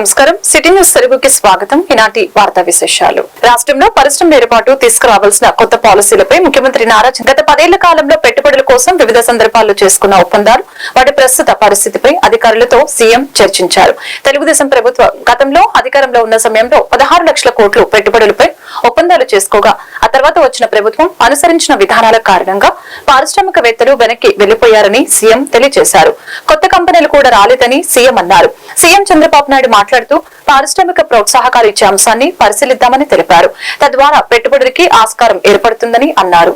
నమస్కారం. City news తెలుగుకి స్వాగతం. ఈనాటి వార్తా విశేషాలు. రాష్ట్రంలో పరిశ్రమల ఏర్పాటు తీసుకురావాల్సిన కొత్త పాలసీలపై ముఖ్యమంత్రి నారా గత పదేళ్ళ కాలంలో పెట్టుబడుల కోసం వివిధ సందర్భాల్లో చేసుకున్న ఒప్పందాలు వాటి ప్రస్తుత పరిస్థితిపై అధికారులతో సీఎం చర్చించారు. తెలుగుదేశం ప్రభుత్వం గతంలో అధికారంలో ఉన్న సమయంలో పదహారు లక్షల కోట్లు పెట్టుబడులపై ఒప్పందాలు చేసుకోగా ఆ తర్వాత వచ్చిన ప్రభుత్వం అనుసరించిన విధానాల కారణంగా పారిశ్రామికవేత్తలు వెనక్కి వెళ్ళిపోయారని సీఎం తెలియజేశారు. కొత్త కంపెనీలు కూడా రాలేదని సీఎం అన్నారు. సీఎం చంద్రబాబు నాయుడు మాట్లాడుతూ పారిశ్రామిక ప్రోత్సాహకాలు ఇచ్చే అంశాన్ని పరిశీలిద్దామని తెలిపారు. తద్వారా పెట్టుబడులకి ఆస్కారం ఏర్పడుతుందని అన్నారు.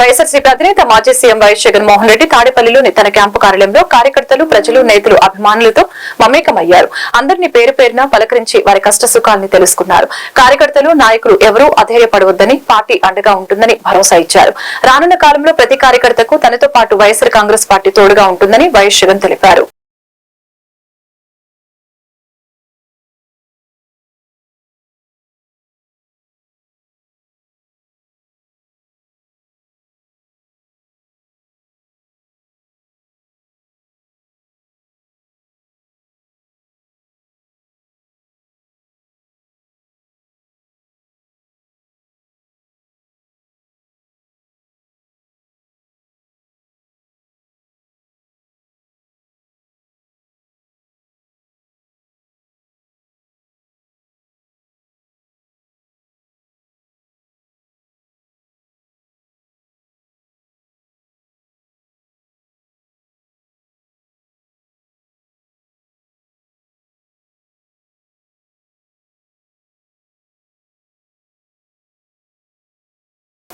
వైఎస్ఆర్సీపీ అధినేత మాజీ సీఎం వైఎస్ జగన్మోహన్ రెడ్డి తాడేపల్లిలోని తన క్యాంపు కార్యాలయంలో కార్యకర్తలు ప్రజలు నేతలు అభిమానులతో మమేకమయ్యారు. అందరినీ పేరు పేరున పలకరించి వారి కష్ట సుఖాన్ని తెలుసుకున్నారు. కార్యకర్తలు నాయకులు ఎవరూ అధైర్యపడవద్దని పార్టీ అండగా ఉంటుందని భరోసా ఇచ్చారు. రానున్న కాలంలో ప్రతి కార్యకర్తకు తనతో పాటు వైఎస్ఆర్ కాంగ్రెస్ పార్టీ తోడుగా ఉంటుందని వైఎస్ జగన్ తెలిపారు.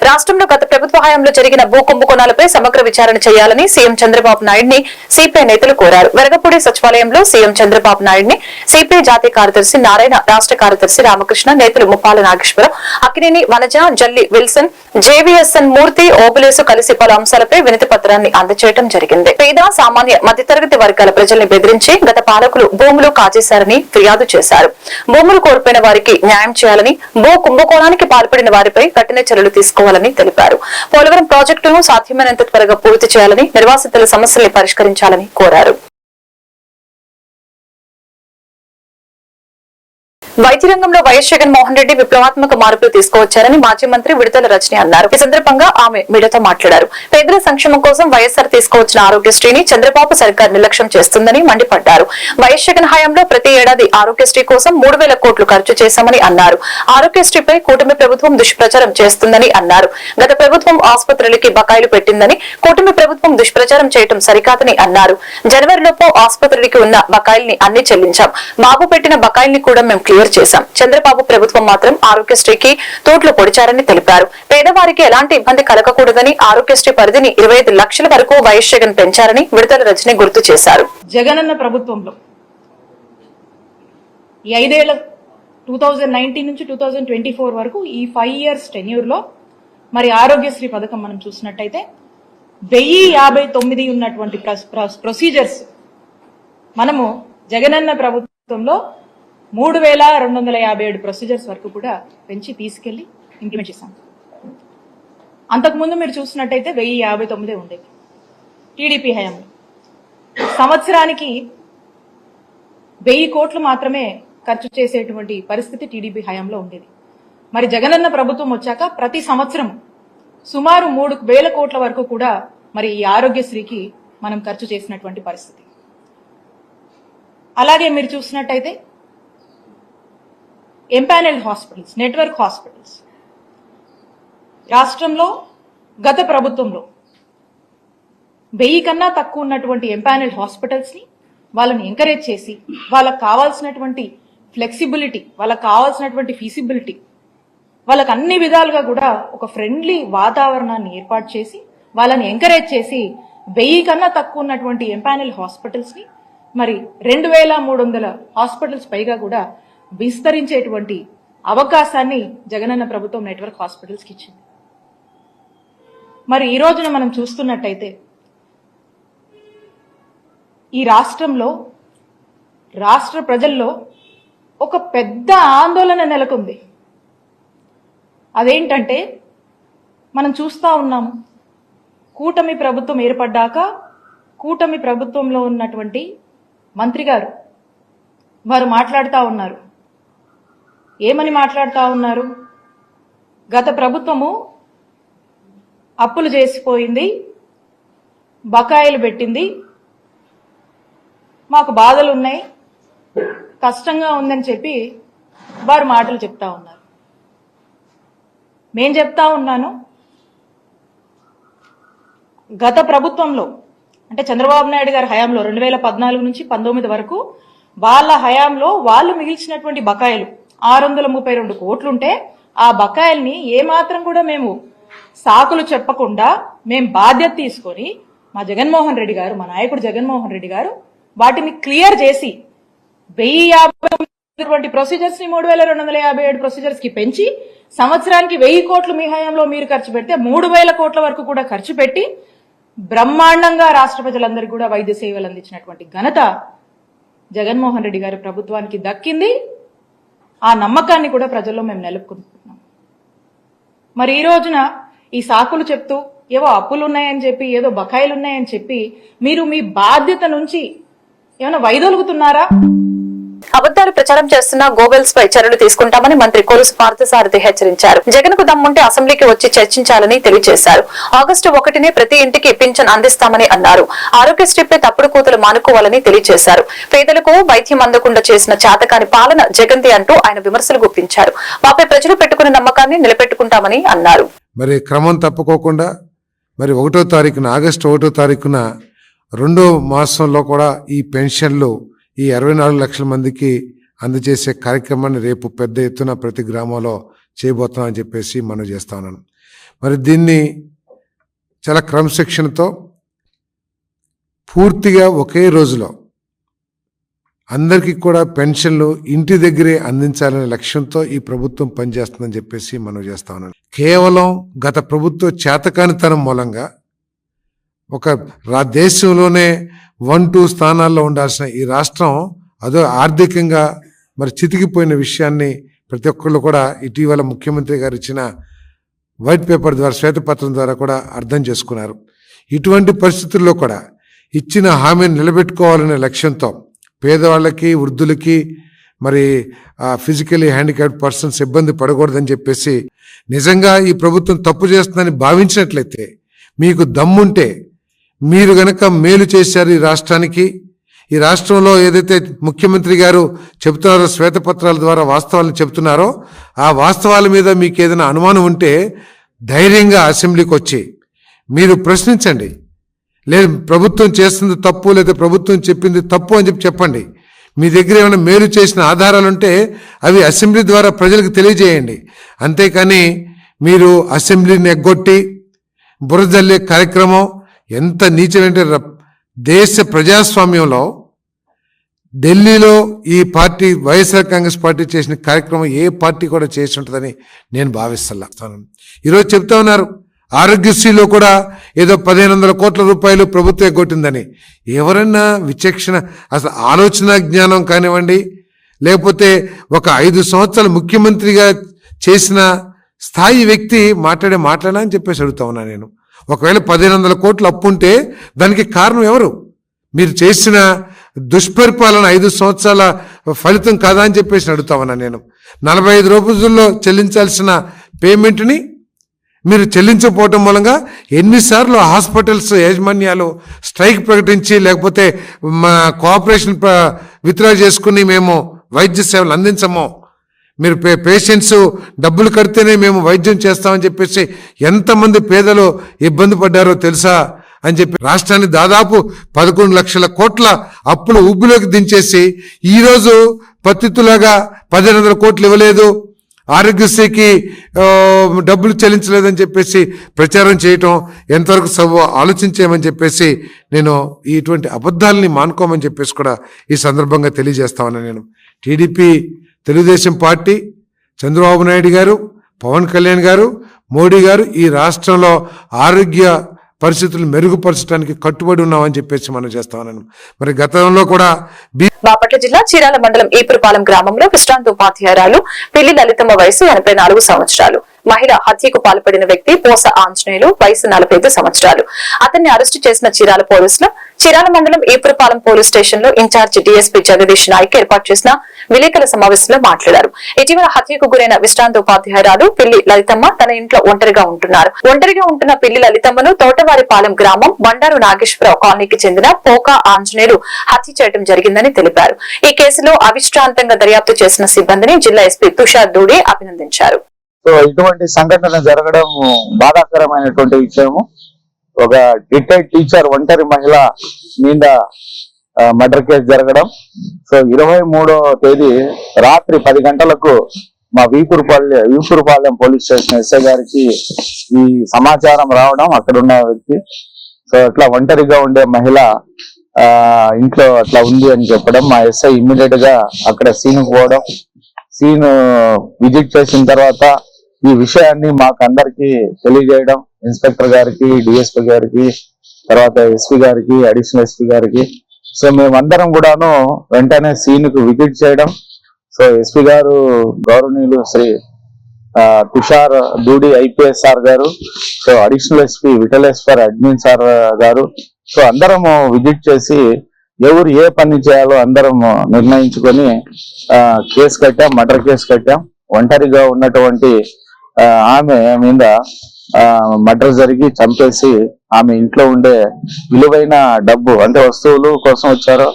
రాష్ట్రంలో గత ప్రభుత్వ హయాంలో జరిగిన భూ కుంభకోణాలపై సమగ్ర విచారణ చేయాలని సీఎం చంద్రబాబు నాయుడిని సిపిఐ నేతలు కోరారు. వెరగపూడి సచివాలయంలో సీఎం చంద్రబాబు నాయుడిని సిపిఐ జాతీయ కార్యదర్శి నారాయణ రాష్ట్ర కార్యదర్శి రామకృష్ణ నేతలు ముప్పాల నాగేశ్వర అక్కినేని వనజ జల్లి విల్సన్ జేవీఎస్ఎన్ మూర్తి ఓబులేసు కలిసి పలు అంశాలపై వినతి పత్రాన్ని అందజేయడం జరిగింది. పేద సామాన్య మధ్యతరగతి వర్గాల ప్రజల్ని బెదిరించి గత పాలకులు భూములు కాజేశారని ఫిర్యాదు చేశారు. భూములు కోల్పోయిన వారికి న్యాయం చేయాలని భూ కుంభకోణానికి పాల్పడిన వారిపై కఠిన చర్యలు తీసుకోవాలని తెలిపారు. పోలవరం ప్రాజెక్టును సాధ్యమైనంత త్వరగా పూర్తి చేయాలని నిర్వాసితుల సమస్యల్ని పరిష్కరించాలని కోరారు. వైద్య రంగంలో వైఎస్ జగన్మోహన్ రెడ్డి విప్లవాత్మక మార్పులు తీసుకువచ్చారని మాజీ మంత్రి విడుదల రజని అన్నారు. ఈ సందర్భంగా ఆమె మీడియాతో మాట్లాడారు. పేదల సంక్షేమం కోసం వైఎస్ఆర్ తీసుకువచ్చిన ఆరోగ్యశ్రీని చంద్రబాబు సర్కార్ నిర్లక్ష్యం చేస్తుందని మండిపడ్డారు. వైఎస్ జగన్ హయాంలో ప్రతి ఏడాది ఆరోగ్యశ్రీ కోసం మూడు వేల కోట్లు ఖర్చు చేశామని అన్నారు. ఆరోగ్యశ్రీపై కూటమి ప్రభుత్వం దుష్ప్రచారం చేస్తుందని అన్నారు. గత ప్రభుత్వం ఆసుపత్రులకి బకాయిలు పెట్టిందని కూటమి ప్రభుత్వం దుష్ప్రచారం చేయటం సరికాదని అన్నారు. జనవరిలోపు ఆసుపత్రులకి ఉన్న బకాయిల్ని అన్ని చెల్లించాం. బాబు పెట్టిన బకాయిల్ని కూడా మేము క్లియర్ చేశాం. చంద్రబాబు ప్రభుత్వం మాత్రం ఆరోగ్యశ్రీకి తోట్లు పొడిచారని తెలిపారు. పేదవారికి ఎలాంటి ఇబ్బంది కలగకూడదని ఆరోగ్యశ్రీ పరిధిని ఇరవై లక్షల వరకు వైఎస్ జగన్ పెంచారని విడుదల రజని గుర్తు చేశారు. జగనన్న ప్రభుత్వంలో ఈ ఐదేళ్ళ టూ థౌజండ్ నైన్టీన్ నుంచి టూ థౌజండ్ ట్వంటీ ఫోర్ వరకు ఈ ఫైవ్ ఇయర్స్ టెన్యూర్లో మరి ఆరోగ్యశ్రీ పథకం మనం చూసినట్టయితే వెయ్యి యాభై తొమ్మిది ఉన్నటువంటి ప్రొసీజర్స్ మనము జగనన్న ప్రభుత్వంలో మూడు వేల రెండు వందల యాభై ఏడు ప్రొసీజర్స్ వరకు కూడా పెంచి తీసుకెళ్ళి ఇంప్లిమెంట్ చేశాం. అంతకుముందు మీరు చూసినట్టయితే వెయ్యి యాభై తొమ్మిదే ఉండేది. టీడీపీ హయాంలో సంవత్సరానికి వెయ్యి కోట్లు మాత్రమే ఖర్చు చేసేటువంటి పరిస్థితి టీడీపీ హయాంలో ఉండేది. మరి జగనన్న ప్రభుత్వం వచ్చాక ప్రతి సంవత్సరం సుమారు మూడు వేల కోట్ల వరకు కూడా మరి ఈ ఆరోగ్యశ్రీకి మనం ఖర్చు చేసినటువంటి పరిస్థితి. అలాగే మీరు చూసినట్టయితే ఎంపానెల్ హాస్పిటల్స్ నెట్వర్క్ హాస్పిటల్స్ రాష్ట్రంలో గత ప్రభుత్వంలో వెయ్యి కన్నా తక్కువ ఉన్నటువంటి ఎంపానెల్ హాస్పిటల్స్ని వాళ్ళని ఎంకరేజ్ చేసి వాళ్ళకి కావాల్సినటువంటి ఫ్లెక్సిబిలిటీ వాళ్ళకి కావాల్సినటువంటి ఫీసిబిలిటీ వాళ్ళకు అన్ని విధాలుగా కూడా ఒక ఫ్రెండ్లీ వాతావరణాన్ని ఏర్పాటు చేసి వాళ్ళని ఎంకరేజ్ చేసి వెయ్యి కన్నా తక్కువ ఉన్నటువంటి ఎంపానెల్ హాస్పిటల్స్ని మరి రెండు వేల మూడు వందల హాస్పిటల్స్ పైగా కూడా విస్తరించేటువంటి అవకాశాన్ని జగనన్న ప్రభుత్వం నెట్వర్క్ హాస్పిటల్స్కి ఇచ్చింది. మరి ఈ రోజున మనం చూస్తున్నట్టయితే ఈ రాష్ట్రంలో రాష్ట్ర ప్రజల్లో ఒక పెద్ద ఆందోళన నెలకొంది. అదేంటంటే మనం చూస్తా ఉన్నాము కూటమి ప్రభుత్వం ఏర్పడ్డాక కూటమి ప్రభుత్వంలో ఉన్నటువంటి మంత్రి గారు వారు మాట్లాడుతూ ఉన్నారు. ఏమని మాట్లాడుతూ ఉన్నారు? గత ప్రభుత్వము అప్పులు చేసిపోయింది బకాయిలు పెట్టింది మాకు బాధలు ఉన్నాయి కష్టంగా ఉందని చెప్పి వారు మాటలు చెప్తా ఉన్నారు. మేం చెప్తా ఉన్నాను గత ప్రభుత్వంలో అంటే చంద్రబాబు నాయుడు గారి హయాంలో రెండు వేల పద్నాలుగు నుంచి పంతొమ్మిది వరకు వాళ్ళ హయాంలో వాళ్ళు మిగిల్చినటువంటి బకాయిలు ఆరు వందల ముప్పై రెండు కోట్లుంటే ఆ బకాయిల్ని ఏమాత్రం కూడా మేము సాకులు చెప్పకుండా మేము బాధ్యత తీసుకొని మా జగన్మోహన్ రెడ్డి గారు మా నాయకుడు జగన్మోహన్ రెడ్డి గారు వాటిని క్లియర్ చేసి వెయ్యి యాభై ప్రొసీజర్స్ని మూడు వేల రెండు వందల యాభై ఏడు ప్రొసీజర్స్కి పెంచి సంవత్సరానికి వెయ్యి కోట్లు మీ హయాంలో మీరు ఖర్చు పెడితే మూడు వేల కోట్ల వరకు కూడా ఖర్చు పెట్టి బ్రహ్మాండంగా రాష్ట్ర ప్రజలందరికీ కూడా వైద్య సేవలు అందించినటువంటి ఘనత జగన్మోహన్ రెడ్డి గారి ప్రభుత్వానికి దక్కింది. ఆ నమ్మకాన్ని కూడా ప్రజల్లో మేము నెలుపుకుంటున్నాం మరి ఈ రోజున ఈ సాకులు చెప్తూ ఏవో అప్పులు ఉన్నాయని చెప్పి ఏదో బకాయిలు ఉన్నాయని చెప్పి మీరు మీ బాధ్యత నుంచి ఏమైనా వైదొలుగుతున్నారా? అబద్దాలు ప్రచారం చేస్తున్న గోబెల్స్ పై చర్యలు తీసుకుంటామని మంత్రి కొలుసు పార్థసారథి హెచ్చరించారు. జగన్కు దమ్ముంటే అసెంబ్లీకి వచ్చి చర్చించాలని తెలియజేశారు. ఆగస్టు ఒకటినే ప్రతి ఇంటికి పింఛన్ అందిస్తామని అన్నారు. ఆరోగ్యశ్రీపై తప్పుడు కూతులు మానుకోవాలని తెలియజేశారు. పేదలకు వైద్యం అందకుండా చేసిన చేతకాని పాలన జగన్ది అంటూ ఆయన విమర్శలు గుప్పించారు. మాపై ప్రజలు పెట్టుకున్న నమ్మకాన్ని నిలబెట్టుకుంటామని అన్నారు. మరి క్రమం తప్పుకోకుండా మరి ఒకటో తారీఖున ఆగస్టు ఒకటో తారీఖున రెండో మాసంలో కూడా ఈ పెన్షన్లు ఈ అరవై నాలుగు లక్షల మందికి అందజేసే కార్యక్రమాన్ని రేపు పెద్ద ఎత్తున ప్రతి గ్రామంలో చేయబోతున్నామని చెప్పేసి మనం చేస్తా ఉన్నాను మరి దీన్ని చాలా క్రమశిక్షణతో పూర్తిగా ఒకే రోజులో అందరికీ కూడా పెన్షన్లు ఇంటి దగ్గరే అందించాలనే లక్ష్యంతో ఈ ప్రభుత్వం పనిచేస్తుందని చెప్పేసి మనం చేస్తా ఉన్నాను కేవలం గత ప్రభుత్వ చేతకానితనం మూలంగా ఒక రా దేశంలోనే వన్ టూ స్థానాల్లో ఉండాల్సిన ఈ రాష్ట్రం అదో ఆర్థికంగా మరి చితికిపోయిన విషయాన్ని ప్రతి ఒక్కళ్ళు కూడా ఇటీవల ముఖ్యమంత్రి గారు ఇచ్చిన వైట్ పేపర్ ద్వారా శ్వేతపత్రం ద్వారా కూడా అర్థం చేసుకున్నారు. ఇటువంటి పరిస్థితుల్లో కూడా ఇచ్చిన హామీని నిలబెట్టుకోవాలనే లక్ష్యంతో పేదవాళ్ళకి వృద్ధులకి మరి ఫిజికలీ హ్యాండిక్యాప్డ్ పర్సన్స్ ఇబ్బంది పడకూడదని చెప్పేసి నిజంగా ఈ ప్రభుత్వం తప్పు చేస్తుందని భావించినట్లయితే మీకు దమ్ముంటే మీరు గనక మేలు చేశారు ఈ రాష్ట్రానికి ఈ రాష్ట్రంలో ఏదైతే ముఖ్యమంత్రి గారు చెబుతున్నారో శ్వేతపత్రాల ద్వారా వాస్తవాలను చెబుతున్నారో ఆ వాస్తవాల మీద మీకు ఏదైనా అనుమానం ఉంటే ధైర్యంగా అసెంబ్లీకి వచ్చి మీరు ప్రశ్నించండి. లేదు ప్రభుత్వం చేస్తుంది తప్పు లేదా ప్రభుత్వం చెప్పింది తప్పు అని చెప్పి చెప్పండి. మీ దగ్గర ఏమైనా మేలు చేసిన ఆధారాలు ఉంటే అవి అసెంబ్లీ ద్వారా ప్రజలకు తెలియజేయండి. అంతేకాని మీరు అసెంబ్లీని ఎగ్గొట్టి బురదల్లే కార్యక్రమం ఎంత నీచమంటే ర- దేశ ప్రజాస్వామ్యంలో ఢిల్లీలో ఈ పార్టీ వైఎస్ఆర్ కాంగ్రెస్ పార్టీ చేసిన కార్యక్రమం ఏ పార్టీ కూడా చేసి ఉంటుందని నేను భావిస్తున్నాను ఈరోజు చెప్తా ఉన్నారు ఆరోగ్యశ్రీలో కూడా ఏదో పదిహేను వందల కోట్ల రూపాయలు ప్రభుత్వం ఎగ్గొట్టిందని. ఎవరన్నా విచక్షణ అసలు ఆలోచన జ్ఞానం కానివ్వండి లేకపోతే ఒక ఐదు సంవత్సరాలు ముఖ్యమంత్రిగా చేసిన స్థాయి వ్యక్తి మాట్లాడే మాట్లాడా అని చెప్పేసి అడుగుతా ఉన్నా నేను. ఒకవేళ పదిహేను వందల కోట్లు అప్పు ఉంటే దానికి కారణం ఎవరు? మీరు చేసిన దుష్పరిపాలన ఐదు సంవత్సరాల ఫలితం కాదా అని చెప్పేసి అడుగుతామన్నా నేను. నలభై ఐదు రోజుల్లో చెల్లించాల్సిన పేమెంట్ని మీరు చెల్లించకపోవటం మూలంగా ఎన్నిసార్లు హాస్పిటల్స్ యాజమాన్యాలు స్ట్రైక్ ప్రకటించి లేకపోతే మా కోఆపరేషన్ విత్డ్రా చేసుకుని మేము వైద్య సేవలు అందించము. మీరు పే పేషెంట్స్ డబ్బులు కడితేనే మేము వైద్యం చేస్తామని చెప్పేసి ఎంతమంది పేదలు ఇబ్బంది పడ్డారో తెలుసా అని చెప్పి రాష్ట్రాన్ని దాదాపు పదకొండు లక్షల కోట్ల అప్పులు ఉబ్బులోకి దించేసి ఈరోజు పత్తితులాగా పదిహేను వందల కోట్లు ఇవ్వలేదు. ఆరోగ్యశ్రీకి డబ్బులు చెల్లించలేదని చెప్పేసి ప్రచారం చేయటం ఎంతవరకు సభ ఆలోచించేయమని చెప్పేసి నేను ఇటువంటి అబద్ధాలని మానుకోమని చెప్పేసి కూడా ఈ సందర్భంగా తెలియజేస్తామని నేను. టీడీపీ తెలుగుదేశం పార్టీ చంద్రబాబు నాయుడు గారు పవన్ కళ్యాణ్ గారు మోడీ గారు ఈ రాష్ట్రంలో ఆరోగ్య పరిస్థితులు మెరుగుపరచడానికి కట్టుబడి ఉన్నామని చెప్పేసి మనం చేస్తామన్నాను మరి గతంలో కూడా బాపట్ల జిల్లా చీరాల మండలం ఈపురపాలెం గ్రామంలో విశ్రాంత ఉపాధ్యాయురాలు పిల్లి లలితమ్మ వయసు ఎనభై నాలుగు సంవత్సరాలు. మహిళ హత్యకు పాల్పడిన వ్యక్తి పోస ఆంజనేయులు వయసు నలభై ఐదు సంవత్సరాలు. అతన్ని అరెస్టు చేసిన చీరాల పోలీసులు చిరాల మండలం ఈపురపాలెం పోలీస్ స్టేషన్లో ఇన్ఛార్జి డీఎస్పీ జగదీష్ నాయక్ ఏర్పాటు చేసిన విలేకరుల సమావేశంలో మాట్లాడారు. ఇటీవల హత్యకు గురైన విశ్రాంత ఉపాధ్యాయురాలు పిల్లి లలితమ్మ తన ఇంట్లో ఒంటరిగా ఉంటున్నారు. ఒంటరిగా ఉంటున్న పిల్లి లలితమ్మను తోటవారిపాలెం గ్రామం బండారు నాగేశ్వరరావు కాలనీకి చెందిన పోకా ఆంజనేయులు హత్య చేయడం జరిగిందని తెలిపారు. ఈ కేసులో అవిశ్రాంతంగా దర్యాప్తు చేసిన సిబ్బందిని జిల్లా ఎస్పీ తుషార్ దూడే అభినందించారు. సో ఇటువంటి సంఘటన జరగడం బాధాకరమైనటువంటి విషయము. ఒక రిటైర్డ్ టీచర్ ఒంటరి మహిళ మీద మర్డర్ కేసు జరగడం. సో ఇరవై మూడో తేదీ రాత్రి పది గంటలకు మా Veepurupalli Veepurupalem police station SI గారికి ఈ సమాచారం రావడం అక్కడ ఉన్న వ్యక్తి. సో అట్లా ఒంటరిగా ఉండే మహిళ ఆ ఇంట్లో అట్లా ఉంది అని చెప్పడం మా ఎస్ఐ ఇమ్మీడియట్గా అక్కడ సీన్ పోవడం. సీన్ విజిట్ చేసిన తర్వాత ఈ విషయాన్ని మాకు అందరికి తెలియజేయడం. ఇన్స్పెక్టర్ గారికి డిఎస్పీ గారికి తర్వాత ఎస్పీ గారికి అడిషనల్ ఎస్పీ గారికి. సో మేమందరం కూడాను వెంటనే సీన్కు విజిట్ చేయడం. సో ఎస్పీ గారు గౌరవనీయులు Shri Tushar Dudi IPS sir garu so additional SP Vitaleshwar admin sir garu. So అందరము విజిట్ చేసి ఎవరు ఏ పని చేయాలో అందరం నిర్ణయించుకొని కేసు కట్టాం మర్డర్ కేసు కట్టాం. ఒంటరిగా ఉన్నటువంటి ఆమె మీద మర్డర్ జరిగి చంపేసి ఆమె ఇంట్లో ఉండే విలువైన డబ్బు అంటే వస్తువులు కోసం వచ్చారో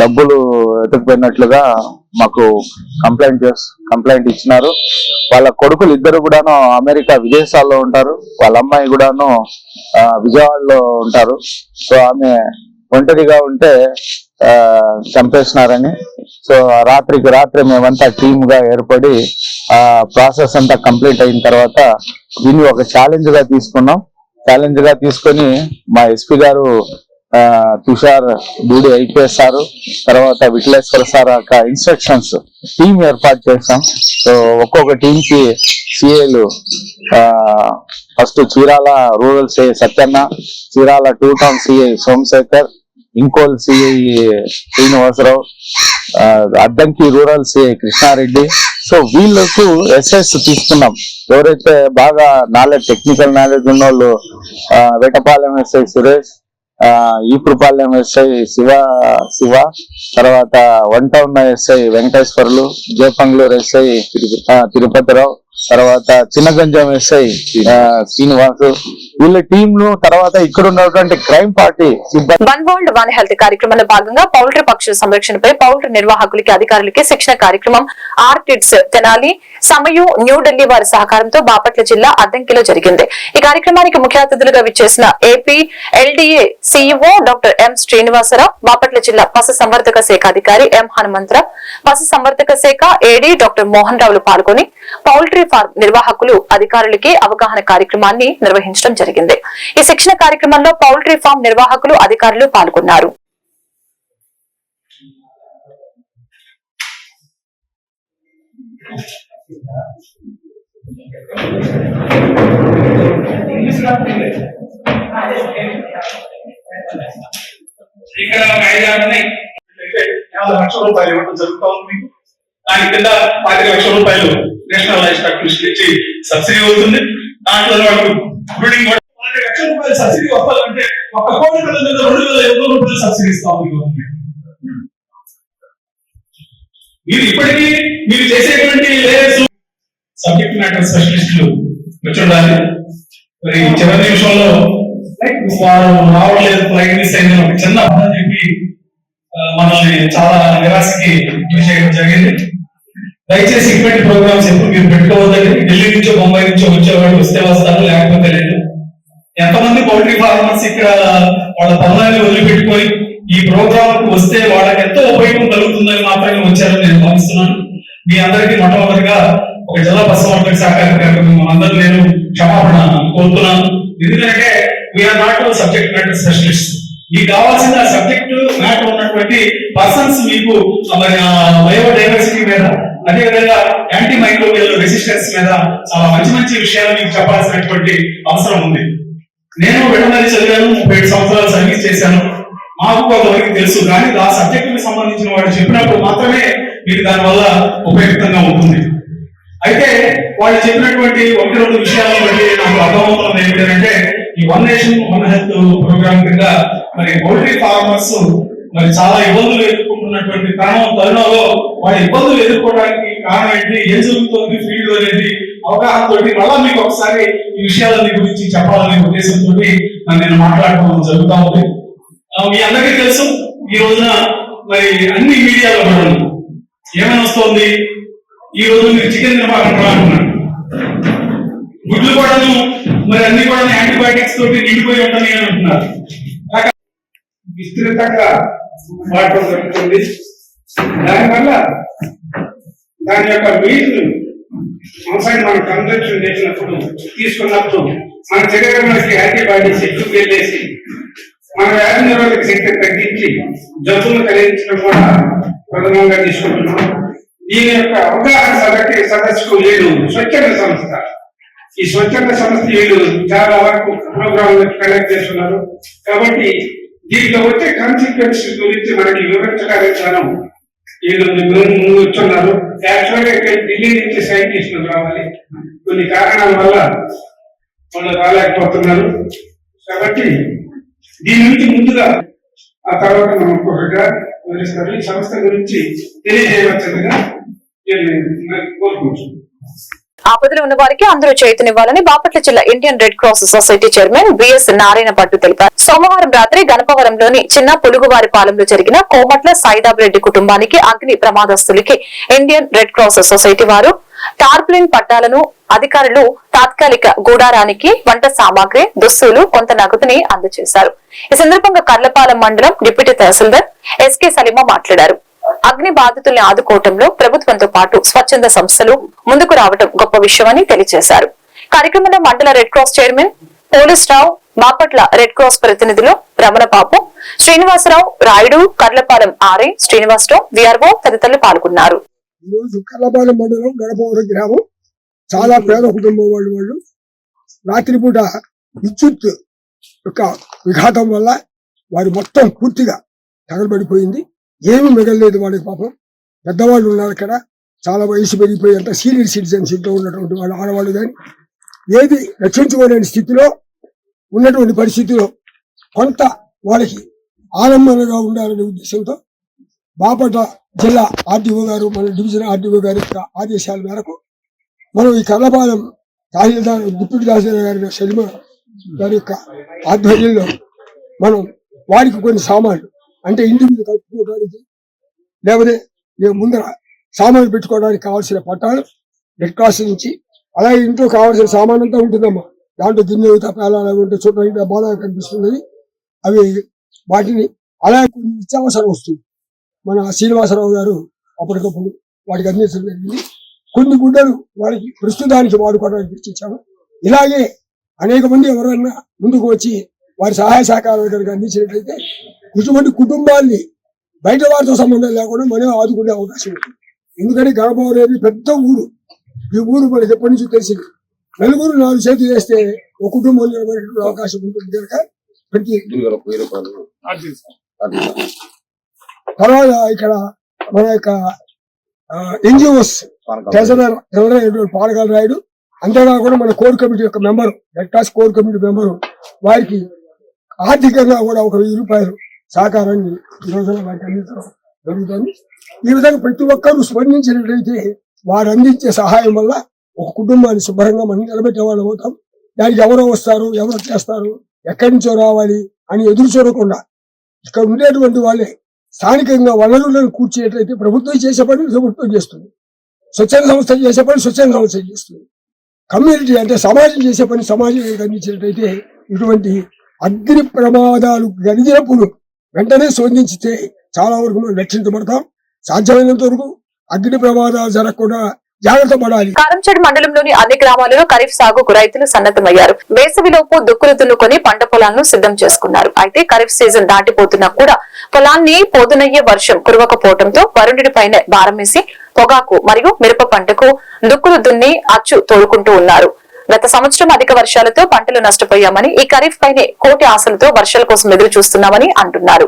డబ్బులు ఎత్తుకుపోయినట్లుగా మాకు కంప్లైంట్ చేసి కంప్లైంట్ ఇచ్చినారు. వాళ్ళ కొడుకులు ఇద్దరు కూడాను అమెరికా విదేశాల్లో ఉంటారు. వాళ్ళ అమ్మాయి కూడాను విజయవాడలో ఉంటారు. సో ఆమె ఒంటరిగా ఉంటే ఆ చంపేసినారని. సో రాత్రికి రాత్రి మేమంతా టీమ్గా ఏర్పడి ఆ ప్రాసెస్ అంతా కంప్లీట్ అయిన తర్వాత దీన్ని ఒక ఛాలెంజ్గా తీసుకున్నాం. ఛాలెంజ్గా తీసుకొని మా ఎస్పీ గారు ఆ తుషార్ డూడి ఐపీఎస్ సార్ తర్వాత విఠలేశ్వర సార్ యొక్క ఇన్స్ట్రక్షన్స్ టీం ఏర్పాటు చేసాం సో ఒక్కొక్క టీం కి సిఏలు first Chirala rural CI Satyanna Chirala two town CI Somasekhar Inkol CI Srinivasarao Addanki rural CI Krishnareddy. So వీళ్ళకు ఎస్ఎస్ తీసుకున్నాం. ఎవరైతే బాగా నాలెడ్జ్ టెక్నికల్ నాలెడ్జ్ ఉన్న వాళ్ళు ఆ, వేటపాలెం ఎస్ఐ సురేష్ ఆ, ఈపురపాలెం ఎస్ఐ శివ శివ తర్వాత one town SI Venkateswarlu Jayapanguluru SI ఆ, తిరుపతిరావు తర్వాత చిన్నగంజం ఎస్ఐ ఆ, శ్రీనివాసు. వీళ్ళ టీంలు తర్వాత ఇక్కడ ఉన్నటువంటి crime party one world one health కార్యక్రమంలో భాగంగా పౌల్ట్రీ పక్షుల సంరక్షణపై పౌల్ట్రీ నిర్వాహకులకి అధికారులకి శిక్షణ కార్యక్రమం ఆర్ కిడ్స్ తెనాలి సమయం న్యూఢిల్లీ వారి సహకారంతో బాపట్ల జిల్లా అద్దంకిలో జరిగింది. ఈ కార్యక్రమానికి ముఖ్య అతిథులుగా విచ్చేసిన AP LDA CEO doctor M Srinivasarao Bapatla జిల్లా పశు సంవర్ధక శాఖ అధికారి ఎం హనుమంతరావు పశు సంవర్ధక శాఖ ఏడీ డాక్టర్ మోహన్ రావులు పాల్గొని పౌల్ట్రీ ఫార్మ్ నిర్వాహకులు అధికారులకి అవగాహన కార్యక్రమాన్ని నిర్వహించడం జరిగింది. ఈ శిక్షణ కార్యక్రమంలో పౌల్ట్రీ ఫార్మ్ నిర్వాహకులు అధికారులు పాల్గొన్నారు. ఇక్కడ ఐదు ఆరు ఉన్నాయి రూపాయలు ఇవ్వడం జరుగుతూ ఉంది మీకు? దాని కింద పాతిక లక్షల రూపాయలు నేషనల్ లైఫ్ స్టాక్ మిషన్ ఇచ్చి సబ్సిడీ అవుతుంది దాంట్లో వాళ్ళు బ్రీడింగ్ పాతిక లక్షల రూపాయలు సబ్సిడీ వస్తారంటే ఒక కోటి పిల్లల మీద రెండు వేల ఐదు రూపాయలు సబ్సిడీ ఇస్తాం మీరు ఇప్పటికీ మీరు చేసేటువంటి లేయర్స్ సబ్జెక్ట్ మ్యాటర్ స్పెషలిస్టులు వచ్చుండాలి మరి చివరి నిమిషంలో వారు రావట్లేదు ఫ్లైట్ మిస్ అయిందని ఒక చిన్న బాధ చెప్పి మనల్ని చాలా నిరాశకి గురి చేయడం జరిగింది. దయచేసి ఇటువంటి ప్రోగ్రామ్స్ ఎప్పుడు మీరు పెట్టుకోవద్దండి. ఢిల్లీ నుంచో ముంబై నుంచో వచ్చేవాళ్ళు వస్తే వస్తారు లేకపోతే లేదు ఎంతమంది పౌల్ట్రీ ఫార్మర్స్ ఇక్కడ వాళ్ళ పనులని వదిలిపెట్టుకొని ఈ ప్రోగ్రామ్కు వస్తే వాళ్ళకి ఎంతో ఉపయోగం కలుగుతుందని మాత్రమే వచ్చారని నేను భావిస్తున్నాను. మీ అందరికీ మొట్టమొదటిగా ఒక జిల్లా పశువర్ధక శాఖ అందరూ నేను క్షమాపణ కోరుతున్నాను. ఎందుకంటే we are not subject matter specialist మీకు కావాల్సిన సబ్జెక్ట్ మ్యాటర్ ఉన్నటువంటి పర్సన్స్ మీకు బయోడైవర్సిటీ మీద అదేవిధంగా యాంటీ మైక్రోబియల్ రెసిస్టెన్స్ మీద చాలా మంచి మంచి విషయాలు మీకు చెప్పాల్సినటువంటి అవసరం ఉంది. నేను వెటనరీ చదివాను ముప్పై ఏడు సంవత్సరాలు సర్వీస్ చేశాను. మాకు కొంతవరకు తెలుసు కానీ ఆ సబ్జెక్టుకి సంబంధించిన వాడు చెప్పినప్పుడు మాత్రమే మీకు దానివల్ల ఉపయుక్తంగా ఉంటుంది. అయితే వాళ్ళు చెప్పినటువంటి ఒకటి రెండు విషయాలను బట్టి నాకు అర్థమవుతుంది ఏంటంటే ఈ one nation one health programme కింద మరి పౌల్ట్రీ ఫార్మర్స్ మరి చాలా ఇబ్బందులు ఎదుర్కొంటున్నటువంటి కారణం తరుణంలో వాళ్ళ ఇబ్బందులు ఎదుర్కోవడానికి కారణం ఏంటి? ఏం జరుగుతుంది? ఫీల్డ్ అనేది అవగాహన తోటి మళ్ళా మీకు ఒకసారి ఈ విషయాలన్నీ గురించి చెప్పాలనే ఉద్దేశంతో నేను మాట్లాడటం జరుగుతా ఉంది. మీ అందరికీ తెలుసు ఈ రోజున మరి అన్ని మీడియాలో కూడా ఏమైనా వస్తుంది? ఈ రోజు మీరు చికెన్ తినబాకండి గుడ్లు కూడాను మరి అన్ని కూడా యాంటీబయాటిక్స్ తోటి నిండిపోయి ఉంటాయి అని అంటున్నారు. విస్తృతంగా వాడటం జరుగుతుంది దానివల్ల దాని యొక్క మీట్ అవసరం మనం కన్సెప్షన్ చేసినప్పుడు తీసుకున్నప్పుడు మన శరీరంలోకి యాంటీబయాటిక్స్ ఎక్కువ వెళ్ళేసి మన వ్యాధి నిరోధక శక్తి తగ్గించి జబ్బులు కలిగించడం కూడా ప్రధానంగా తీసుకుంటున్నాం. దీని యొక్క అవగాహన సదస్సుకు లేదు స్వచ్ఛంద సంస్థ. ఈ స్వచ్ఛంద సంస్థ వీళ్ళు చాలా వరకు ప్రోగ్రామ్ కండక్ట్ చేస్తున్నారు. కాబట్టి దీంట్లో వచ్చే కాన్సిక్వెన్స్ గురించి మనకి వివరించడానికి గాను వీళ్ళు ముందు ముందు వచ్చున్నారు. యాక్చువల్గా ఇక్కడ ఢిల్లీ నుంచి సైంటిస్టులు రావాలి. కొన్ని కారణాల వల్ల వాళ్ళు రాలేకపోతున్నారు. కాబట్టి దీని నుంచి ముందుగా ఆ తర్వాత మనం ఒక్కొక్కగా వివరిస్తారు ఈ సంస్థ గురించి తెలియజేయవచ్చగా నేను కోరుకుంటున్నాను. ఆపదలో ఉన్న వారికి అందరూ చేతునివ్వాలని బాపట్ల జిల్లా Indian Red Cross Society chairman BS Narayana పట్టు తెలిపారు. సోమవారం రాత్రి గణపవరంలోని చిన్న పులుగువారి పాలెంలో జరిగిన కోమట్ల సాయిదాబ్ రెడ్డి కుటుంబానికి అగ్ని ప్రమాదస్తులకి ఇండియన్ రెడ్ క్రాస్ సొసైటీ వారు టార్ప్లిన్ పట్టాలను అధికారులు తాత్కాలిక గూడారానికి వంట సామాగ్రి దుస్తులు కొంత నగదుని అందజేశారు. ఈ సందర్భంగా కర్లపాలెం మండలం డిప్యూటీ తహసీల్దార్ ఎస్కే సలీమా మాట్లాడారు. అగ్ని బాధితుల్ని ఆదుకోవటంలో ప్రభుత్వంతో పాటు స్వచ్ఛంద సంస్థలు ముందుకు రావడం గొప్ప విషయమని తెలియజేశారు. కార్యక్రమంలో మండల రెడ్ క్రాస్ చైర్మన్ పోలీస్ రావు బాపట్ల రెడ్ క్రాస్ ప్రతినిధులు రమణబాబు శ్రీనివాసరావు రాయుడు కర్లపాలెం ఆర్ఐ శ్రీనివాసరావు విఆర్ఓ తదితరులు పాల్గొన్నారు. ఈరోజు కల్లపాలెం మండలం గడపవరం గ్రామం. చాలా పేద కుటుంబం వాళ్ళు వాళ్ళు. రాత్రిపూట విద్యుత్ యొక్క విఘాతం వల్ల వారి మొత్తం పూర్తిగా తగలబడిపోయింది. ఏమీ మిగలలేదు వాళ్ళకి పాపం. పెద్దవాళ్ళు ఉన్నారు అక్కడ. చాలా వయసు పెరిగిపోయి అంత సీనియర్ సిటిజన్స్ ఇంట్లో ఉన్నటువంటి వాళ్ళు ఆడవాళ్ళు కానీ. ఏది రక్షించుకోలేని స్థితిలో ఉన్నటువంటి పరిస్థితిలో కొంత వాళ్ళకి ఆలంబనగా ఉండాలనే ఉద్దేశంతో బాపట్ల జిల్లా ఆర్డీఓ గారు మన డివిజన్ ఆర్డీఓ గారి యొక్క ఆదేశాల మేరకు మనం ఈ కర్లపాలెం తహసీల్దార్ డిప్యూటీ తహసీల్దార్ గారి సలిమ గారి యొక్క ఆధ్వర్యంలో మనం వారికి కొన్ని సామాన్లు అంటే ఇంటి మీద కట్టుకోవడానికి లేకపోతే ముందర సామాన్లు పెట్టుకోవడానికి కావాల్సిన పట్టాలు రెడ్ క్రాస్ నుంచి అలాగే ఇంట్లో కావాల్సిన సామాన్ అంతా ఉంటుందమ్మా. దాంట్లో గిన్నె తపాలు ఉంటే చూడడానికి డబ్బాలా కనిపిస్తున్నది అవి వాటిని అలాగే కొన్ని నిత్యావసర వస్తువులు. మన శ్రీనివాసరావు గారు అప్పటికప్పుడు వాటికి అందించడం జరిగింది. కొన్ని గుడ్డలు వారికి ప్రస్తుతానికి వాడుకోవడానికి తెచ్చిచ్చాము ఇలాగే అనేక మంది ఎవరైనా ముందుకు వచ్చి వారి సహాయ సహకారాలు కనుక అందించినట్లయితే ఇటువంటి కుటుంబాన్ని బయట వారితో సంబంధం లేకుండా మనం ఆదుకునే అవకాశం ఉంది. ఎందుకంటే గర్భం అనేది పెద్ద ఊరు. ఈ ఊరు మనకి ఎప్పటి నుంచి తెలిసింది. నలుగురు నాలుగు చేతులు వేస్తే ఒక కుటుంబం నిలబడే అవకాశం ఉంటుంది కనుక ప్రతి తర్వాత ఇక్కడ మన యొక్క NGOs treasurer treasurer Palakala Rayudu అంతేకాకుండా మన కోర్ కమిటీ యొక్క member Red Cross core committee member వారికి ఆర్థికంగా కూడా ఒక వెయ్యి రూపాయలు సహకారాన్ని ఈ రోజున వారికి అందించడం జరుగుతుంది. ఈ విధంగా ప్రతి ఒక్కరూ స్పందించినట్లయితే వారు అందించే సహాయం వల్ల ఒక కుటుంబాన్ని శుభ్రంగా మనం నిలబెట్టే వాళ్ళు అవుతాం. దానికి ఎవరో వస్తారు ఎవరు చేస్తారు ఎక్కడి నుంచో రావాలి అని ఎదురు చూడకుండా ఇక్కడ ఉండేటువంటి వాళ్ళే స్థానికంగా వనరులను కూర్చేటైతే ప్రభుత్వం చేసే పని ప్రభుత్వం చేస్తుంది. స్వచ్ఛంద సంస్థ చేసే పని స్వచ్ఛంద సంస్థ చేస్తుంది. కమ్యూనిటీ అంటే సమాజం చేసే పని సమాజం అందించినట్టయితే ఇటువంటి అగ్ని ప్రమాదాలు గడిచినప్పుడు వెంటనే శోధించితే చాలా వరకు మనం రక్షించబడతాం సాధ్యమైనంత వరకు అగ్ని ప్రమాదాలు జరగకుండా జాగ్రత్త పడాలి. కారంచేడు మండలంలోని అన్ని గ్రామాలలో ఖరీఫ్ సాగుకు రైతులు సన్నద్ధమయ్యారు. వేసవిలోపు దుక్కులు దున్నుకొని పంట పొలాలను సిద్ధం చేసుకున్నారు. అయితే ఖరీఫ్ సీజన్ దాటిపోతున్నా కూడా పొలాన్ని పోదునయ్యే వర్షం కురవకపోవడంతో వరుణుడిపైనే భారం వేసి పొగాకు మరియు మిరప పంటకు దుక్కులు దున్ని అచ్చు తోడుకుంటూ ఉన్నారు. గత సంవత్సరం అధిక వర్షాలతో పంటలు నష్టపోయామని ఈ ఖరీఫ్ పైనే కోటి ఆశలతో వర్షాల కోసం ఎదురు చూస్తున్నామని అంటున్నారు.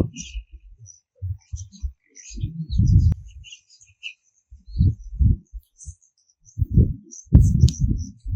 Thank you.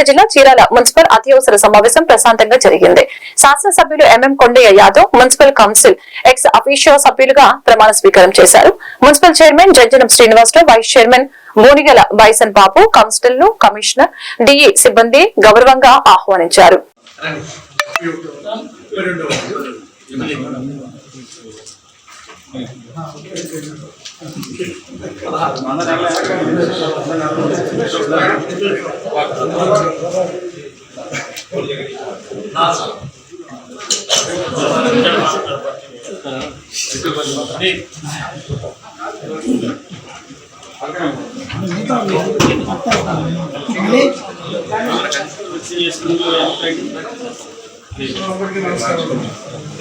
బాపట్ల జిల్లా చీరాల మున్సిపల్ అత్యవసర సమావేశం ప్రశాంతంగా జరిగింది. శాసనసభ్యులు MM Kondaiah Yadav municipal council ex officio సభ్యులుగా ప్రమాణ స్వీకారం చేశారు. Municipal chairman Janjanam Srinivasarao vice chairman Bonigala Baisan Babu కౌన్సిలర్లు కమిషనర్ డిఈ సిబ్బంది గౌరవంగా ఆహ్వానించారు.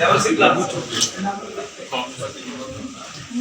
ఎవరు సిగ్గు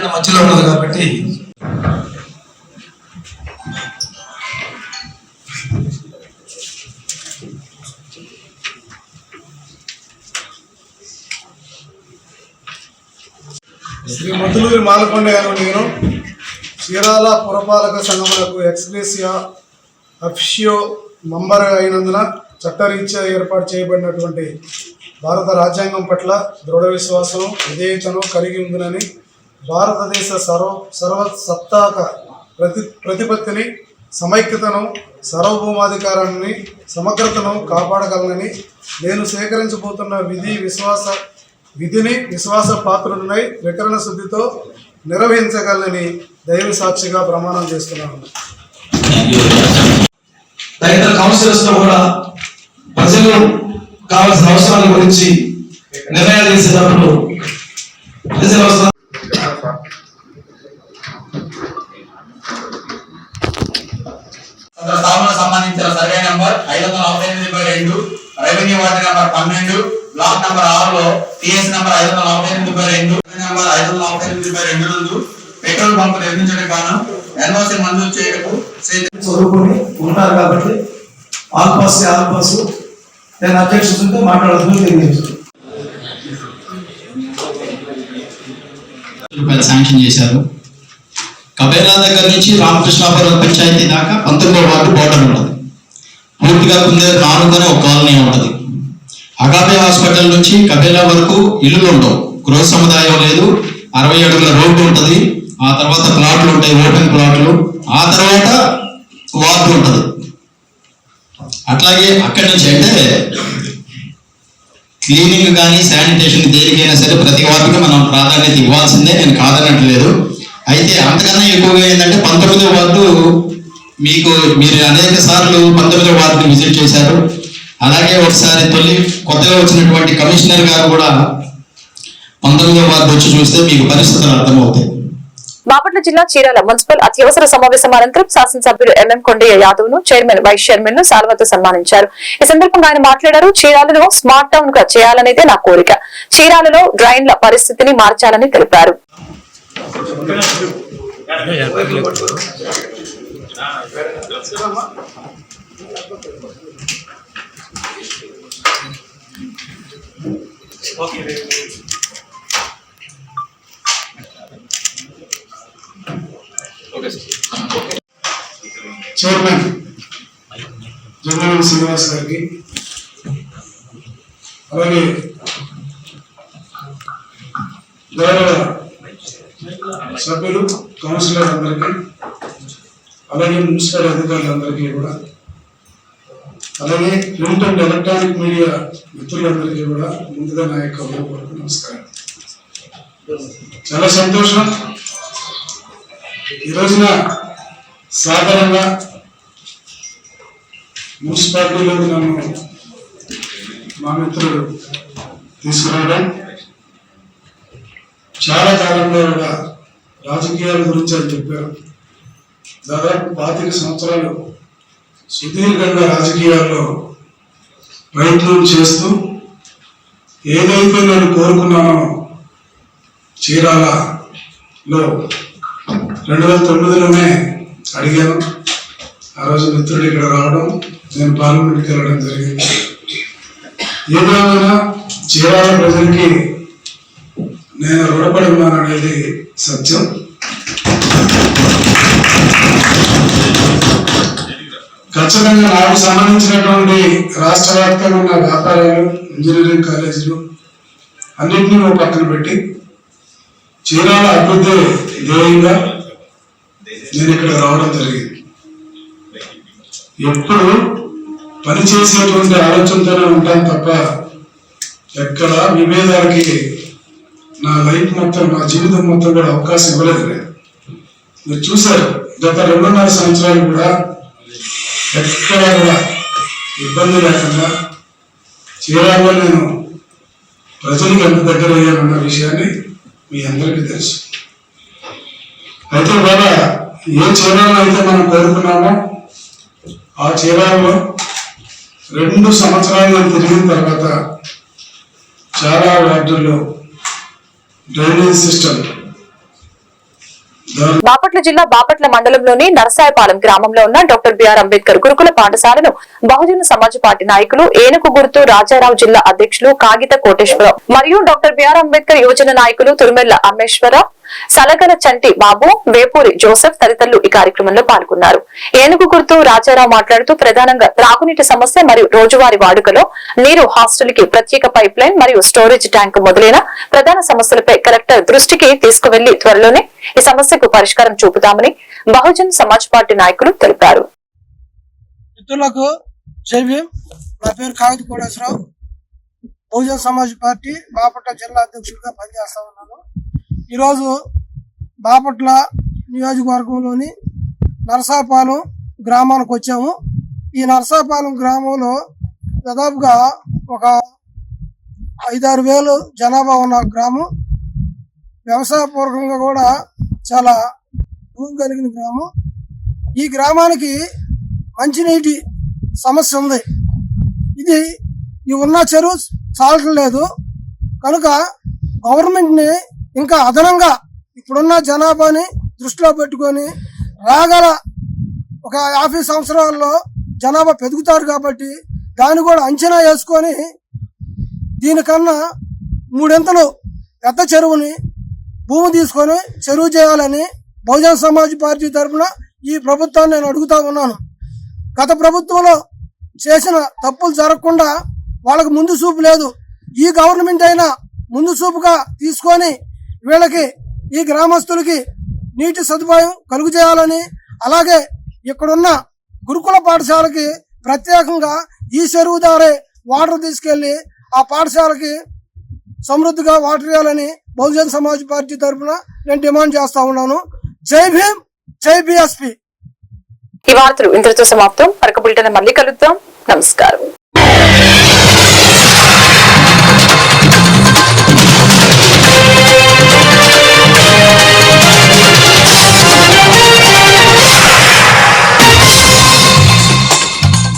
అజెండా మధ్యలో ఉన్నది కాబట్టి. శ్రీ మధులూరి మాలకొండ గారు నేను చీరాల పురపాలక సంఘములకు ఎక్స్గ్లేసియా అఫిషియో మెంబర్ అయినందున చట్టరీత్యా ఏర్పాటు చేయబడినటువంటి భారత రాజ్యాంగం పట్ల దృఢ విశ్వాసం విధేయతను కలిగి ఉందని భారతదేశ సర్వ సర్వసత్తాక ప్రతి ప్రతిపత్తిని సమైక్యతను సార్వభౌమాధికారాన్ని సమగ్రతను కాపాడగలనని నేను సేకరించబోతున్న విధి విశ్వాస విధిని విశ్వాస పాత్రుడినై వికరణ శుద్ధితో నిర్వహించగలనని దైవ సాక్షిగా ప్రమాణం చేస్తున్నాను. తదితర కౌన్సిలర్స్లో కూడా ప్రజలు కావాల్సిన అవసరాల గురించి నిర్ణయాలు చేసేటప్పుడు ప్రజల అవసరం స్థాపనకు సంబంధించిన సర్వే నంబర్ ఐదు వందల నలభై ఎనిమిది బై రెండు రెవెన్యూ వార్డు నంబర్ పన్నెండు బ్లాక్ నంబర్ ఆరులో టిఎస్ నంబర్ ఐదు వందల నలభై ఎనిమిది బై రెండు నంబర్ ఐదు వందల నలభై ఎనిమిది బై రెండు నందు పెట్రోల్ బంక్ నిర్మించడం గాను ఎన్ఓసి మంజూరు చేయటకు చదువుకొని ఉంటారు కాబట్టి ఆల్ పాస్ ఆల్ పాస్ నేను అబ్జెక్షన్స్ ఉంటే మాట్లాడదు తెలియజేస్తాను రూపాయలు శాంక్షన్ చేశారు. కబేరా దగ్గర నుంచి రామకృష్ణాపురం పంచాయతీ దాకా పంతొమ్మిదో వార్డు బోర్డర్ ఉంటుంది పూర్తిగా కుందేరు నాలుగునే ఒక కాలనీ ఉంటుంది అగాపే హాస్పిటల్ నుంచి కబేలా వరకు ఇల్లులు ఉండవు. గృహ సముదాయం లేదు. అరవై అడుగుల రోడ్డు ఉంటుంది. ఆ తర్వాత ప్లాట్లు ఉంటాయి ఓపెన్ ప్లాట్లు. ఆ తర్వాత వార్డు ఉంటుంది. అట్లాగే అక్కడి నుంచి అంటే క్లీనింగ్ కానీ శానిటేషన్ దేనికైనా సరే ప్రతి వార్డుకి మనం ప్రాధాన్యత ఇవ్వాల్సిందే. నేను కాదనట్లేదు. అయితే అంతకన్నా ఎక్కువగా ఏంటంటే పంతొమ్మిదో వార్డు మీకు మీరు అనేక సార్లు పంతొమ్మిదో వార్డుని విజిట్ చేశారు. అలాగే ఒకసారి తొలి కొత్తగా వచ్చినటువంటి కమిషనర్ గారు కూడా పంతొమ్మిదో వార్డు వచ్చి చూస్తే మీకు పరిస్థితులు అర్థమవుతాయి. బాపట్ల జిల్లా చీరాల మున్సిపల్ అత్యవసర సమావేశం అనంతరం శాసనసభ్యులు ఎంఎం కొండయ్య యాదవ్ను చైర్మన్ వైస్ చైర్మన్ను సాల్వతో సన్మానించారు. ఈ సందర్భంగా ఆయన మాట్లాడారు చీరాలను స్మార్ట్ టౌన్గా చేయాలనేదే నా కోరిక. చీరాలలో డ్రైన్ల పరిస్థితిని మార్చాలని తెలిపారు. చైర్మన్ జగన్ శ్రీనివాస్ గారికి అలాగే గౌరవ సభ్యులు కౌన్సిలర్ అందరికీ అలాగే మున్సిపల్ అధికారులందరికీ కూడా అలాగే ప్రింట్ ఎలక్ట్రానిక్ మీడియా మిత్రులందరికీ కూడా ముందుగా నా యొక్క హృదయపూర్వక నమస్కారం. చాలా సంతోషం. ఈ రోజున సాధారణంగా మున్సిపాలిటీలోకి నన్ను మా మిత్రుడు తీసుకురావడం చాలా కాలంలో కూడా రాజకీయాల గురించి అని చెప్పారు. దాదాపు పాతిక సంవత్సరాలు సుదీర్ఘంగా రాజకీయాల్లో ప్రయత్నం చేస్తూ ఏదైతే నేను కోరుకున్నానో చీరాలలో రెండు వేల తొమ్మిదిలోనే అడిగాను. ఆ రోజు మిత్రుడు ఇక్కడ రావడం నేను పార్లమెంట్కి వెళ్ళడం జరిగింది. ఏదేమైనా చీరాల ప్రజలకి నేను రుణపడి ఉన్నాననేది సత్యం. ఖచ్చితంగా నాకు సంబంధించినటువంటి రాష్ట్ర వ్యాప్తంగా ఉన్న వ్యాపారాలు ఇంజనీరింగ్ కాలేజీలు అన్నింటినీ ఒక పక్కన పెట్టి చీరాల అభివృద్ధి ధ్యేయంగా నేను ఇక్కడ రావడం జరిగింది ఎప్పుడు పని చేసేటువంటి ఆలోచనతోనే ఉంటాను తప్ప ఎక్కడ విభేదాలకి నా లైఫ్ మొత్తం నా జీవితం మొత్తం కూడా అవకాశం ఇవ్వలేదు నేను. మీరు చూశారు గత రెండున్నర సంవత్సరాలు కూడా ఎక్కడ కూడా ఇబ్బంది లేకుండా చీరాల్లో నేను ప్రజలకు ఎంత దగ్గర అయ్యానన్న విషయాన్ని మీ అందరికీ తెలుసు. అయితే ఇవాళ ఏ చీరాలను అయితే మనం కోరుకున్నామో ఆ చీరాల్లో రెండు సంవత్సరాలు నేను తిరిగిన తర్వాత చాలా వార్డుల్లో డ్రైనేజ్ సిస్టమ్ బాపట్ల జిల్లా బాపట్ల మండలంలోని నరసాయపాలెం గ్రామంలో ఉన్న డాక్టర్ బిఆర్ అంబేద్కర్ గురుకుల పాఠశాలను బహుజన సమాజ్ పార్టీ నాయకులు ఏనుగు గుర్తు రాజారావు జిల్లా అధ్యక్షులు కాగిత కోటేశ్వరరావు మరియు డాక్టర్ బిఆర్ అంబేద్కర్ యువజన నాయకులు తురుమెల్ల అమ్మేశ్వరరావు సలగల చంటి బాబు వేపూరి జోసెఫ్ తదితరులు ఈ కార్యక్రమంలో పాల్గొన్నారు. ఏనుగు గుర్తు రాజారావు మాట్లాడుతూ ప్రధానంగా త్రాగునీటి సమస్య మరియు రోజువారీ వాడుకలో నీరు హాస్టల్కి ప్రత్యేక పైప్ లైన్ మరియు స్టోరేజ్ ట్యాంక్ మొదలైన ప్రధాన సమస్యలపై కలెక్టర్ దృష్టికి తీసుకువెళ్ళి త్వరలోనే ఈ సమస్యకు పరిష్కారం చూపుతామని బహుజన్ సమాజ్ పార్టీ నాయకులు తెలిపారు. నా పేరు బహుజన్ సమాజ్ పార్టీ బాపట్ల జిల్లా అధ్యక్షుడిగా పనిచేస్తా ఉన్నాను. ఈరోజు బాపట్ల నియోజకవర్గంలోని నరసాపాలెం గ్రామానికి వచ్చాము. ఈ నరసాపాలెం గ్రామంలో దాదాపుగా ఒక ఐదారు వేలు జనాభా ఉన్న గ్రామం. వ్యవసాయపూర్వకంగా కూడా చాలా భూమి కలిగిన గ్రామం. ఈ గ్రామానికి మంచినీటి సమస్య ఉంది. ఇది ఈ ఉన్న చెరువు చాలట్లేదు. కనుక గవర్నమెంట్ని ఇంకా అదనంగా ఇప్పుడున్న జనాభాని దృష్టిలో పెట్టుకొని రాగల ఒక యాభై సంవత్సరాల్లో జనాభా పెరుగుతారు కాబట్టి దాన్ని కూడా అంచనా వేసుకొని దీనికన్నా మూడింతలు పెద్ద చెరువుని భూమి తీసుకొని చెరువు చేయాలని బహుజన సమాజ్ పార్టీ తరఫున ఈ ప్రభుత్వాన్ని నేను అడుగుతా ఉన్నాను. గత ప్రభుత్వంలో చేసిన తప్పులు జరగకుండా వాళ్ళకు ముందు చూపు లేదు. ఈ గవర్నమెంట్ అయినా ముందు చూపుగా తీసుకొని వీళ్ళకి ఈ గ్రామస్తులకి నీటి సదుపాయం కలుగు చేయాలని అలాగే ఇక్కడున్న గురుకుల పాఠశాలకి ప్రత్యేకంగా ఈ చెరువు దారే వాటర్ తీసుకెళ్ళి ఆ పాఠశాలకి సమృద్ధిగా వాటర్ ఇవ్వాలని బహుజన్ సమాజ్ పార్టీ తరఫున నేను డిమాండ్ చేస్తా ఉన్నాను. జై భీమ్ జై బిఎస్పి. ఈ వార్తలు ఇంతటితో సమాప్తం. మరొక బులెటిన్ మళ్ళీ కలుద్దాం. నమస్కారం.